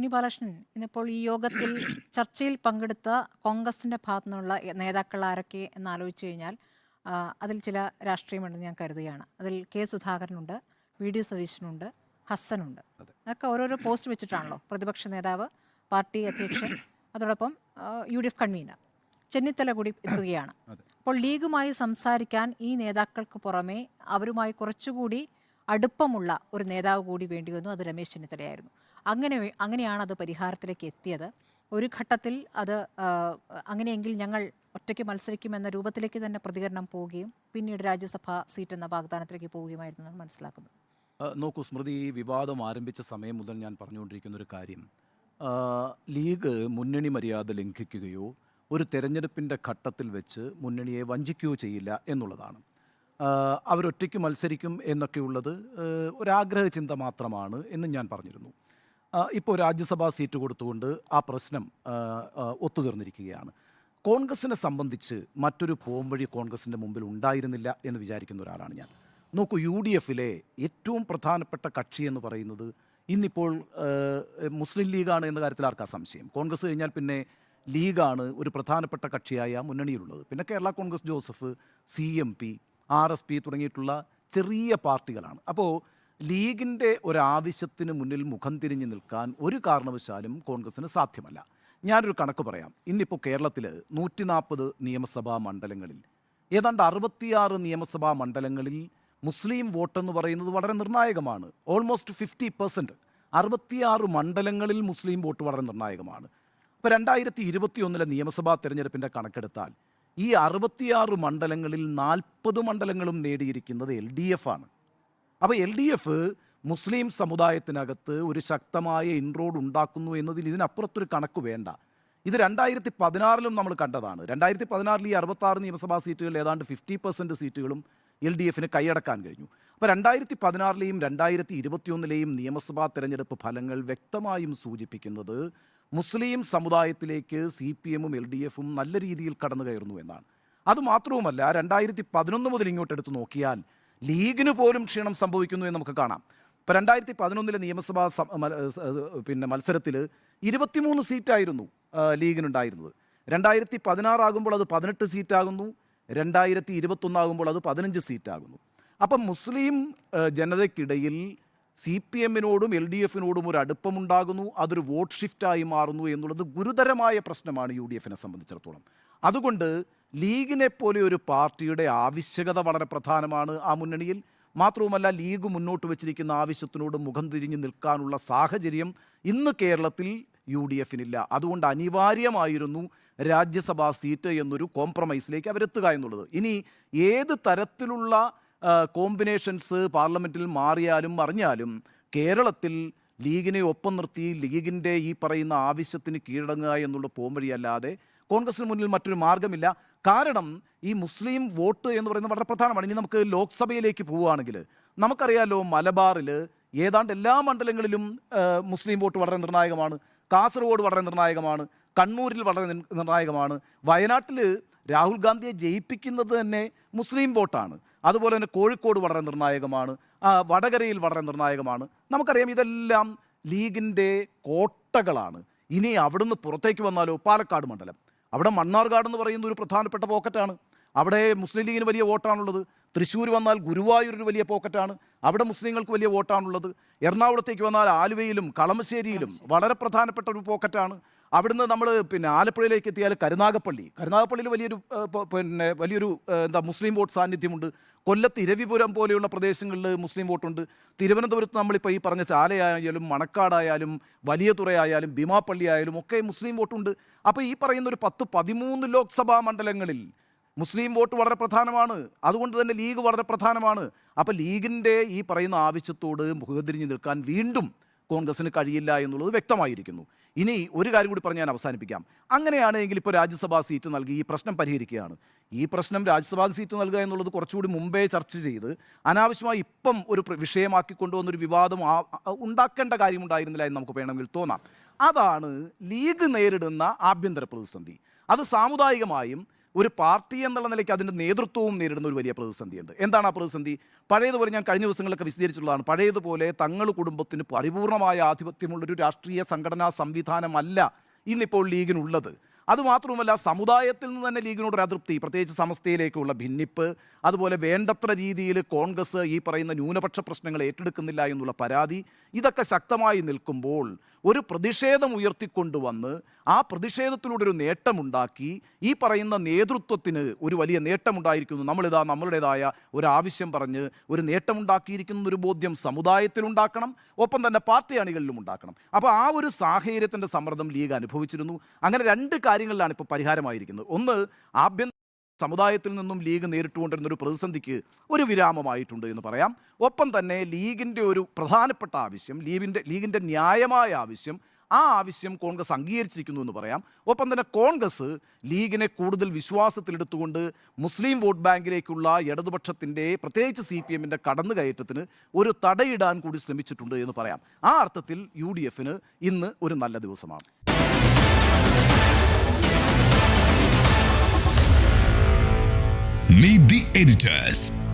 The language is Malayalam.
ഉണ്ണി ബാലകൃഷ്ണൻ ഇന്നിപ്പോൾ ഈ യോഗത്തിൽ ചർച്ചയിൽ പങ്കെടുത്ത കോൺഗ്രസിന്റെ ഭാഗത്തു നിന്നുള്ള നേതാക്കൾ ആരൊക്കെ എന്ന് ആലോചിച്ചു കഴിഞ്ഞാൽ അതിൽ ചില രാഷ്ട്രീയമുണ്ടെന്ന് ഞാൻ കരുതുകയാണ്. അതിൽ കെ സുധാകരനുണ്ട് വി ഡി സതീശനുണ്ട് ഹസ്സനുണ്ട്. അതൊക്കെ ഓരോരോ പോസ്റ്റ് വെച്ചിട്ടാണല്ലോ പ്രതിപക്ഷ നേതാവ് പാർട്ടി അധ്യക്ഷൻ അതോടൊപ്പം U D F convener. Chennithala കൂടി എത്തുകയാണ്. അപ്പോൾ ലീഗുമായി സംസാരിക്കാൻ ഈ നേതാക്കൾക്ക് പുറമെ അവരുമായി കുറച്ചുകൂടി അടുപ്പമുള്ള ഒരു നേതാവ് കൂടി വേണ്ടി വന്നു അത് രമേശ് ചെന്നിത്തലയായിരുന്നു. അങ്ങനെ അങ്ങനെയാണ് അത് പരിഹാരത്തിലേക്ക് എത്തിയത്. ഒരു ഘട്ടത്തിൽ അത് അങ്ങനെയെങ്കിൽ ഞങ്ങൾ ഒറ്റയ്ക്ക് മത്സരിക്കുമെന്ന രൂപത്തിലേക്ക് തന്നെ പ്രതികരണം പോവുകയും പിന്നീട് രാജ്യസഭാ സീറ്റ് എന്ന വാഗ്ദാനത്തിലേക്ക് പോവുകയുമായിരുന്നു എന്നാണ് മനസ്സിലാക്കുന്നത് നോക്കൂ സ്മൃതി ഈ വിവാദം ആരംഭിച്ച സമയം മുതൽ ഞാൻ പറഞ്ഞുകൊണ്ടിരിക്കുന്ന ഒരു കാര്യം. ലീഗ് മുന്നണി മര്യാദ ലംഘിക്കുകയോ ഒരു തെരഞ്ഞെടുപ്പിന്റെ ഘട്ടത്തിൽ വെച്ച് മുന്നണിയെ വഞ്ചിക്കുകയോ ചെയ്യില്ല എന്നുള്ളതാണ്. അവരൊറ്റയ്ക്ക് മത്സരിക്കും എന്നൊക്കെയുള്ളത് ഒരാഗ്രഹ ചിന്ത മാത്രമാണ് എന്ന് ഞാൻ പറഞ്ഞിരുന്നു. ഇപ്പോൾ രാജ്യസഭാ സീറ്റ് കൊടുത്തുകൊണ്ട് ആ പ്രശ്നം ഒത്തുതീർന്നിരിക്കുകയാണ്. കോൺഗ്രസിനെ സംബന്ധിച്ച് മറ്റൊരു പോംവഴി കോൺഗ്രസിന്റെ മുമ്പിൽ ഉണ്ടായിരുന്നില്ല എന്ന് വിചാരിക്കുന്ന ഒരാളാണ് ഞാൻ. നോക്കൂ യു ഡി എഫിലെ ഏറ്റവും പ്രധാനപ്പെട്ട കക്ഷി എന്ന് പറയുന്നത് ഇന്നിപ്പോൾ മുസ്ലിം ലീഗാണ് എന്ന കാര്യത്തിൽ ആർക്കാ സംശയം? കോൺഗ്രസ് കഴിഞ്ഞാൽ പിന്നെ ലീഗാണ് ഒരു പ്രധാനപ്പെട്ട കക്ഷിയായ മുന്നണിയിലുള്ളത്. പിന്നെ Kerala Congress Joseph C M P R S P തുടങ്ങിയിട്ടുള്ള ചെറിയ പാർട്ടികളാണ്. അപ്പോൾ ലീഗിന്റെ ഒരാവശ്യത്തിന് മുന്നിൽ മുഖം തിരിഞ്ഞു നിൽക്കാൻ ഒരു കാരണവശാലും കോൺഗ്രസ്സിന് സാധ്യമല്ല. ഞാനൊരു കണക്ക് പറയാം. ഇന്നിപ്പോൾ കേരളത്തിൽ നൂറ്റി നാൽപ്പത് നിയമസഭാ മണ്ഡലങ്ങളിൽ ഏതാണ്ട് അറുപത്തിയാറ് നിയമസഭാ മണ്ഡലങ്ങളിൽ മുസ്ലിം വോട്ടെന്ന് പറയുന്നത് വളരെ നിർണായകമാണ്. ഓൾമോസ്റ്റ് ഫിഫ്റ്റി പെർസെന്റ് അറുപത്തിയാറ് മണ്ഡലങ്ങളിൽ മുസ്ലിം വോട്ട് വളരെ നിർണായകമാണ്. ഇപ്പോൾ രണ്ടായിരത്തി ഇരുപത്തി ഒന്നിലെ നിയമസഭാ തെരഞ്ഞെടുപ്പിന്റെ കണക്കെടുത്താൽ ഈ അറുപത്തിയാറ് മണ്ഡലങ്ങളിൽ നാൽപ്പത് മണ്ഡലങ്ങളും നേടിയിരിക്കുന്നത് എൽ ഡി എഫ് ആണ്. അപ്പോൾ എൽ ഡി എഫ് മുസ്ലിം സമുദായത്തിനകത്ത് ഒരു ശക്തമായ ഇൻറോഡ് ഉണ്ടാക്കുന്നു എന്നതിന് ഇതിനപ്പുറത്തൊരു കണക്ക് വേണ്ട. ഇത് രണ്ടായിരത്തി പതിനാറിലും നമ്മൾ കണ്ടതാണ്. രണ്ടായിരത്തി പതിനാറിൽ ഈ അറുപത്താറ് നിയമസഭാ സീറ്റുകളിൽ ഏതാണ്ട് ഫിഫ്റ്റി പെർസെന്റ് സീറ്റുകളും എൽ ഡി എഫിന് കൈയടക്കാൻ കഴിഞ്ഞു. അപ്പോൾ രണ്ടായിരത്തി പതിനാറിലെയും രണ്ടായിരത്തി ഇരുപത്തിയൊന്നിലെയും നിയമസഭാ തെരഞ്ഞെടുപ്പ് ഫലങ്ങൾ വ്യക്തമായും സൂചിപ്പിക്കുന്നത് മുസ്ലിം സമുദായത്തിലേക്ക് സി പി എമ്മും എൽ ഡി എഫും നല്ല രീതിയിൽ കടന്നു കയറുന്നു എന്നാണ്. അതുമാത്രവുമല്ല രണ്ടായിരത്തി പതിനൊന്ന് മുതൽ ഇങ്ങോട്ടെടുത്ത് നോക്കിയാൽ ലീഗിന് പോലും ക്ഷീണം സംഭവിക്കുന്നു എന്ന് നമുക്ക് കാണാം. ഇപ്പോൾ രണ്ടായിരത്തി പതിനൊന്നിലെ നിയമസഭാ പിന്നെ മത്സരത്തിൽ ഇരുപത്തിമൂന്ന് സീറ്റായിരുന്നു ലീഗിനുണ്ടായിരുന്നത്. രണ്ടായിരത്തി പതിനാറാകുമ്പോൾ അത് പതിനെട്ട് സീറ്റാകുന്നു രണ്ടായിരത്തി ഇരുപത്തൊന്നാകുമ്പോൾ അത് പതിനഞ്ച് സീറ്റാകുന്നു. അപ്പം മുസ്ലിം ജനതയ്ക്കിടയിൽ സി പി എമ്മിനോടും എൽ ഡി എഫിനോടും ഒരു അടുപ്പമുണ്ടാകുന്നു അതൊരു വോട്ട് ഷിഫ്റ്റായി മാറുന്നു എന്നുള്ളത് ഗുരുതരമായ പ്രശ്നമാണ് യു ഡി എഫിനെ സംബന്ധിച്ചിടത്തോളം. അതുകൊണ്ട് ലീഗിനെ പോലെ ഒരു പാർട്ടിയുടെ ആവശ്യകത വളരെ പ്രധാനമാണ് ആ മുന്നണിയിൽ. മാത്രവുമല്ല ലീഗ് മുന്നോട്ട് വെച്ചിരിക്കുന്ന ആവശ്യത്തിനോട് മുഖം തിരിഞ്ഞു നിൽക്കാനുള്ള സാഹചര്യം ഇന്ന് കേരളത്തിൽ യു ഡി എഫിനില്ല അതുകൊണ്ട് അനിവാര്യമായിരുന്നു രാജ്യസഭാ സീറ്റ് എന്നൊരു കോംപ്രമൈസിലേക്ക് അവരെത്തുക എന്നുള്ളത്. ഇനി ഏത് തരത്തിലുള്ള കോമ്പിനേഷൻസ് പാർലമെന്റിൽ മാറിയാലും മറിഞ്ഞാലും കേരളത്തിൽ ലീഗിനെ ഒപ്പം നിർത്തി ലീഗിന്റെ ഈ പറയുന്ന ആവശ്യത്തിന് കീഴടങ്ങുക എന്നുള്ള പോംവഴിയല്ലാതെ കോൺഗ്രസിന് മുന്നിൽ മറ്റൊരു മാർഗമില്ല കാരണം ഈ മുസ്ലിം വോട്ട് എന്ന് പറയുന്നത് വളരെ പ്രധാനമാണ്. ഇനി നമുക്ക് ലോക്സഭയിലേക്ക് പോവുകയാണെങ്കിൽ നമുക്കറിയാലോ മലബാറിൽ ഏതാണ്ട് എല്ലാ മണ്ഡലങ്ങളിലും മുസ്ലിം വോട്ട് വളരെ നിർണായകമാണ്. കാസർഗോഡ് വളരെ നിർണായകമാണ്. കണ്ണൂരിൽ വളരെ നിർ- നിർണായകമാണ്. വയനാട്ടിൽ രാഹുൽ ഗാന്ധിയെ ജയിപ്പിക്കുന്നത് തന്നെ മുസ്ലിം വോട്ടാണ്. അതുപോലെ തന്നെ കോഴിക്കോട് വളരെ നിർണായകമാണ്. വടകരയിൽ വളരെ നിർണായകമാണ്. നമുക്കറിയാം ഇതെല്ലാം ലീഗിന്റെ കോട്ടകളാണ്. ഇനി അവിടുന്ന് പുറത്തേക്ക് വന്നാലോ? പാലക്കാട് മണ്ഡലം. അവിടെ മണ്ണാർകാട് എന്ന് പറയുന്ന ഒരു പ്രധാനപ്പെട്ട പോക്കറ്റാണ്. അവിടെ മുസ്ലിം ലീഗിന് വലിയ വോട്ടാണുള്ളത്. തൃശ്ശൂർ വന്നാൽ ഗുരുവായൂർ ഒരു വലിയ പോക്കറ്റാണ്. അവിടെ മുസ്ലിങ്ങൾക്ക് വലിയ വോട്ടാണുള്ളത്. എറണാകുളത്തേക്ക് വന്നാൽ ആലുവയിലും കളമശ്ശേരിയിലും വളരെ പ്രധാനപ്പെട്ട ഒരു പോക്കറ്റാണ്. അവിടുന്ന് നമ്മൾ പിന്നെ ആലപ്പുഴയിലേക്ക് എത്തിയാൽ കരുനാഗപ്പള്ളി. കരുനാഗപ്പള്ളിയിൽ വലിയൊരു പിന്നെ വലിയൊരു എന്താ മുസ്ലിം വോട്ട് സാന്നിധ്യമുണ്ട്. കൊല്ലത്ത് ഇരവിപുരം പോലെയുള്ള പ്രദേശങ്ങളിൽ മുസ്ലിം വോട്ടുണ്ട്. തിരുവനന്തപുരത്ത് നമ്മളിപ്പോൾ ഈ പറഞ്ഞ ചാലയായാലും മണക്കാടായാലും വലിയ തുറയായാലും ഭീമാപ്പള്ളി ആയാലും ഒക്കെ മുസ്ലിം വോട്ടുണ്ട്. അപ്പോൾ ഈ പറയുന്ന ഒരു പത്ത് പതിമൂന്ന് ലോക്സഭാ മണ്ഡലങ്ങളിൽ മുസ്ലിം വോട്ട് വളരെ പ്രധാനമാണ്. അതുകൊണ്ട് തന്നെ ലീഗ് വളരെ പ്രധാനമാണ്. അപ്പോൾ ലീഗിന്റെ ഈ പറയുന്ന ആവശ്യത്തോട് മുഖതിരിഞ്ഞ് നിൽക്കാൻ വീണ്ടും കോൺഗ്രസിന് കഴിയില്ല എന്നുള്ളത് വ്യക്തമായിരിക്കുന്നു. ഇനി ഒരു കാര്യം കൂടി പറഞ്ഞ് ഞാൻ അവസാനിപ്പിക്കാം. അങ്ങനെയാണെങ്കിൽ ഇപ്പോൾ രാജ്യസഭാ സീറ്റ് നൽകി ഈ പ്രശ്നം പരിഹരിക്കുകയാണ്. ഈ പ്രശ്നം രാജ്യസഭാ സീറ്റ് നൽകുക എന്നുള്ളത് കുറച്ചുകൂടി മുമ്പേ ചർച്ച ചെയ്ത് അനാവശ്യമായി ഇപ്പം ഒരു വിഷയമാക്കി കൊണ്ടുവന്നൊരു വിവാദം ഉണ്ടാക്കേണ്ട കാര്യമുണ്ടായിരുന്നില്ല എന്ന് നമുക്ക് വേണമെങ്കിൽ തോന്നാം. അതാണ് ലീഗ് നേരിടുന്ന ആഭ്യന്തര പ്രതിസന്ധി. അത് സാമുദായികമായും ഒരു പാർട്ടി എന്നുള്ള നിലയ്ക്ക് അതിന്റെ നേതൃത്വവും നേരിടുന്ന ഒരു വലിയ പ്രതിസന്ധിയുണ്ട്. എന്താണ് ആ പ്രതിസന്ധി? പഴയതുപോലെ ഞാൻ കഴിഞ്ഞ ദിവസങ്ങളൊക്കെ വിശദീകരിച്ചിട്ടുള്ളതാണ്. പഴയതുപോലെ തങ്ങൾ കുടുംബത്തിന് പരിപൂർണമായ ആധിപത്യമുള്ളൊരു രാഷ്ട്രീയ സംഘടനാ സംവിധാനമല്ല ഇന്നിപ്പോൾ ലീഗിനുള്ളത്. അതുമാത്രവുമല്ല സമുദായത്തിൽ നിന്ന് തന്നെ ലീഗിനോട് ഒരു അതൃപ്തി. പ്രത്യേകിച്ച് സമസ്തയിലേക്കുള്ള ഭിന്നിപ്പ് അതുപോലെ വേണ്ടത്ര രീതിയിൽ കോൺഗ്രസ് ഈ പറയുന്ന ന്യൂനപക്ഷ പ്രശ്നങ്ങൾ ഏറ്റെടുക്കുന്നില്ല എന്നുള്ള പരാതി ഇതൊക്കെ ശക്തമായി നിൽക്കുമ്പോൾ ഒരു പ്രതിഷേധം ഉയർത്തിക്കൊണ്ടുവന്ന് ആ പ്രതിഷേധത്തിലൂടെ ഒരു നേട്ടമുണ്ടാക്കി ഈ പറയുന്ന നേതൃത്വത്തിന് ഒരു വലിയ നേട്ടമുണ്ടായിരിക്കുന്നു. നമ്മളിതാ നമ്മളുടേതായ ഒരു ആവശ്യം പറഞ്ഞ് ഒരു നേട്ടമുണ്ടാക്കിയിരിക്കുന്ന ഒരു ബോധ്യം സമുദായത്തിലുണ്ടാക്കണം ഒപ്പം തന്നെ പാർട്ടി അണികളിലും ഉണ്ടാക്കണം. അപ്പോൾ ആ ഒരു സാഹചര്യത്തിന്റെ സമ്മർദ്ദം ലീഗ് അനുഭവിച്ചിരുന്നു. അങ്ങനെ രണ്ട് കാര്യങ്ങളിലാണ് ഇപ്പോൾ പരിഹാരമായിരിക്കുന്നത്. ഒന്ന് ആഭ്യന്തര സമുദായത്തിൽ നിന്നും ലീഗ് നേരിട്ടുകൊണ്ടിരുന്ന ഒരു പ്രതിസന്ധിക്ക് ഒരു വിരാമമായിട്ടുണ്ട് എന്ന് പറയാം. ഒപ്പം തന്നെ ലീഗിന്റെ ഒരു പ്രധാനപ്പെട്ട ആവശ്യം ലീഗിന്റെ ലീഗിന്റെ ന്യായമായ ആവശ്യം ആ ആവശ്യം കോൺഗ്രസ് അംഗീകരിച്ചിരിക്കുന്നു എന്ന് പറയാം. ഒപ്പം തന്നെ കോൺഗ്രസ് ലീഗിനെ കൂടുതൽ വിശ്വാസത്തിലെടുത്തുകൊണ്ട് മുസ്ലിം വോട്ട് ബാങ്കിലേക്കുള്ള ഇടതുപക്ഷത്തിന്റെ പ്രത്യേകിച്ച് സി പി എമ്മിന്റെ കടന്നുകയറ്റത്തിന് ഒരു തടയിടാൻ കൂടി ശ്രമിച്ചിട്ടുണ്ട് എന്ന് പറയാം. ആ അർത്ഥത്തിൽ യു ഡി എഫിന് ഇന്ന് ഒരു നല്ല ദിവസമാണ്. Meet the editors.